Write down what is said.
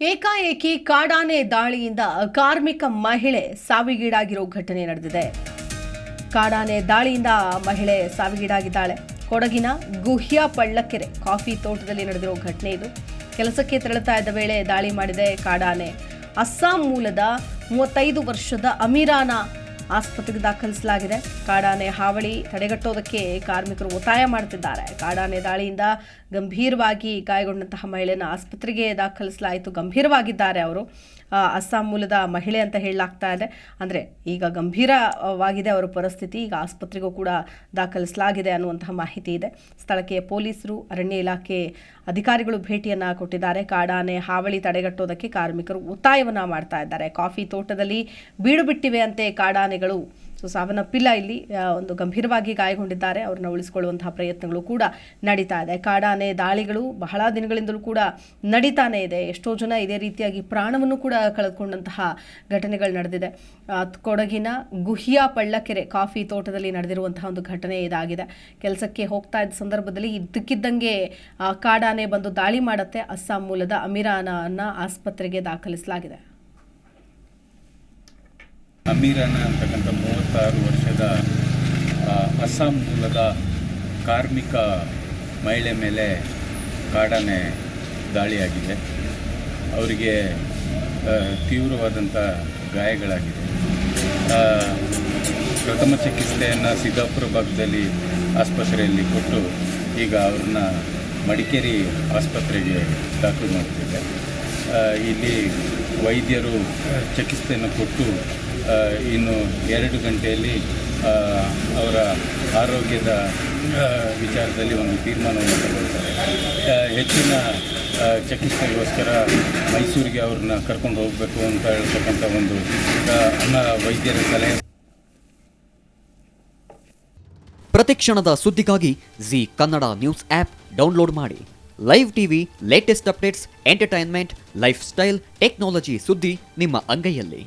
ಏಕಾಏಕಿ ಕಾಡಾನೆ ದಾಳಿಯಿಂದ ಕಾರ್ಮಿಕ ಮಹಿಳೆ ಸಾವಿಗೀಡಾಗಿರೋ ಘಟನೆ ನಡೆದಿದೆ. ಕಾಡಾನೆ ದಾಳಿಯಿಂದ ಮಹಿಳೆ ಸಾವಿಗೀಡಾಗಿದ್ದಾಳೆ. ಕೊಡಗಿನ ಗುಹ್ಯ ಪಳ್ಳಕೆರೆ ಕಾಫಿ ತೋಟದಲ್ಲಿ ನಡೆದಿರೋ ಘಟನೆ ಇದು. ಕೆಲಸಕ್ಕೆ ತೆರಳುತ್ತಾ ಇದ್ದ ವೇಳೆ ದಾಳಿ ಮಾಡಿದೆ ಕಾಡಾನೆ. ಅಸ್ಸಾಂ ಮೂಲದ ಮೂವತ್ತೈದು ವರ್ಷದ ಅಮೀರಾನ ಆಸ್ಪತ್ರೆಗೆ ದಾಖಲಿಸಲಾಗಿದೆ. ಕಾಡಾನೆ ಹಾವಳಿ ತಡೆಗಟ್ಟೋದಕ್ಕೆ ಕಾರ್ಮಿಕರು ಒತ್ತಾಯ ಮಾಡುತ್ತಿದ್ದಾರೆ. ಕಾಡಾನೆ ದಾಳಿಯಿಂದ ಗಂಭೀರವಾಗಿ ಗಾಯಗೊಂಡಂತಹ ಮಹಿಳೆಯನ್ನು ಆಸ್ಪತ್ರೆಗೆ ದಾಖಲಿಸಲಾಯಿತು. ಗಂಭೀರವಾಗಿದ್ದಾರೆ ಅವರು. ಅಸ್ಸಾಂ ಮೂಲದ ಮಹಿಳೆ ಅಂತ ಹೇಳಲಾಗ್ತಾ ಇದೆ. ಅಂದರೆ ಈಗ ಗಂಭೀರವಾಗಿದೆ ಅವರ ಪರಿಸ್ಥಿತಿ. ಈಗ ಆಸ್ಪತ್ರೆಗೂ ಕೂಡ ದಾಖಲಿಸಲಾಗಿದೆ ಅನ್ನುವಂತಹ ಮಾಹಿತಿ ಇದೆ. ಸ್ಥಳಕ್ಕೆ ಪೊಲೀಸರು, ಅರಣ್ಯ ಇಲಾಖೆ ಅಧಿಕಾರಿಗಳು ಭೇಟಿಯನ್ನು ಕೊಟ್ಟಿದ್ದಾರೆ. ಕಾಡಾನೆ ಹಾವಳಿ ತಡೆಗಟ್ಟೋದಕ್ಕೆ ಕಾರ್ಮಿಕರು ಒತ್ತಾಯವನ್ನು ಮಾಡ್ತಾ ಇದ್ದಾರೆ. ಕಾಫಿ ತೋಟದಲ್ಲಿ ಬೀಡು ಬಿಟ್ಟಿವೆ ಅಂತೆ ಕಾಡಾನೆಗಳು ಸೊ ಸಾವನ್ನಪ್ಪಿಲ್ಲ ಇಲ್ಲಿ. ಒಂದು ಗಂಭೀರವಾಗಿ ಗಾಯಗೊಂಡಿದ್ದಾರೆ. ಅವ್ರನ್ನ ಉಳಿಸಿಕೊಳ್ಳುವಂತಹ ಪ್ರಯತ್ನಗಳು ಕೂಡ ನಡೀತಾ ಇದೆ. ಕಾಡಾನೆ ದಾಳಿಗಳು ಬಹಳ ದಿನಗಳಿಂದಲೂ ಕೂಡ ನಡೀತಾನೆ ಇದೆ. ಎಷ್ಟೋ ಜನ ಇದೇ ರೀತಿಯಾಗಿ ಪ್ರಾಣವನ್ನು ಕೂಡ ಕಳೆದುಕೊಂಡಂತಹ ಘಟನೆಗಳು ನಡೆದಿದೆ. ಕೊಡಗಿನ ಗುಹಿಯಾ ಪಳ್ಳಕೆರೆ ಕಾಫಿ ತೋಟದಲ್ಲಿ ನಡೆದಿರುವಂತಹ ಒಂದು ಘಟನೆ ಇದಾಗಿದೆ. ಕೆಲಸಕ್ಕೆ ಹೋಗ್ತಾ ಇದ್ದ ಸಂದರ್ಭದಲ್ಲಿ ಇದ್ದಕ್ಕಿದ್ದಂಗೆ ಕಾಡಾನೆ ಬಂದು ದಾಳಿ ಮಾಡುತ್ತೆ. ಅಸ್ಸಾಂ ಮೂಲದ ಅಮಿರಾನ ಆಸ್ಪತ್ರೆಗೆ ದಾಖಲಿಸಲಾಗಿದೆ. ಅಮೀರನ ಅಂತಕ್ಕಂಥ ಮೂವತ್ತಾರು ವರ್ಷದ ಅಸ್ಸಾಂ ಮೂಲದ ಕಾರ್ಮಿಕ ಮಹಿಳೆ ಮೇಲೆ ಕಾಡಾನೆ ದಾಳಿಯಾಗಿದೆ. ಅವರಿಗೆ ತೀವ್ರವಾದಂಥ ಗಾಯಗಳಾಗಿದೆ. ಪ್ರಥಮ ಚಿಕಿತ್ಸೆಯನ್ನು ಸಿದ್ದಾಪುರ ಭಾಗದಲ್ಲಿ ಆಸ್ಪತ್ರೆಯಲ್ಲಿ ಕೊಟ್ಟು ಈಗ ಅವ್ರನ್ನ ಮಡಿಕೇರಿ ಆಸ್ಪತ್ರೆಗೆ ದಾಖಲು ಮಾಡ್ತಿದ್ದೆ ಇಲ್ಲಿ ವೈದ್ಯರು ಚಿಕಿತ್ಸೆಯನ್ನು ಕೊಟ್ಟು ಇನ್ನು ಎರಡು ಗಂಟೆಯಲ್ಲಿ ಅವರ ಆರೋಗ್ಯದ ವಿಚಾರದಲ್ಲಿ ಒಂದು ತೀರ್ಮಾನವನ್ನು ತಗೊಳ್ತಾರೆ ಹೆಚ್ಚಿನ ಚಿಕಿತ್ಸೆಗೋಸ್ಕರ ಮೈಸೂರಿಗೆ ಅವ್ರನ್ನ ಕರ್ಕೊಂಡು ಹೋಗಬೇಕು ಅಂತ ಹೇಳ್ತಕ್ಕಂಥ ಒಂದು ವೈದ್ಯರ ಸಲಹೆ. ಪ್ರತಿಕ್ಷಣದ ಸುದ್ದಿಗಾಗಿ Zee Kannada news app download ಮಾಡಿ. Live TV, latest updates, entertainment, lifestyle, technology ಸುದ್ದಿ ನಿಮ್ಮ ಅಂಗೈಯಲ್ಲಿ.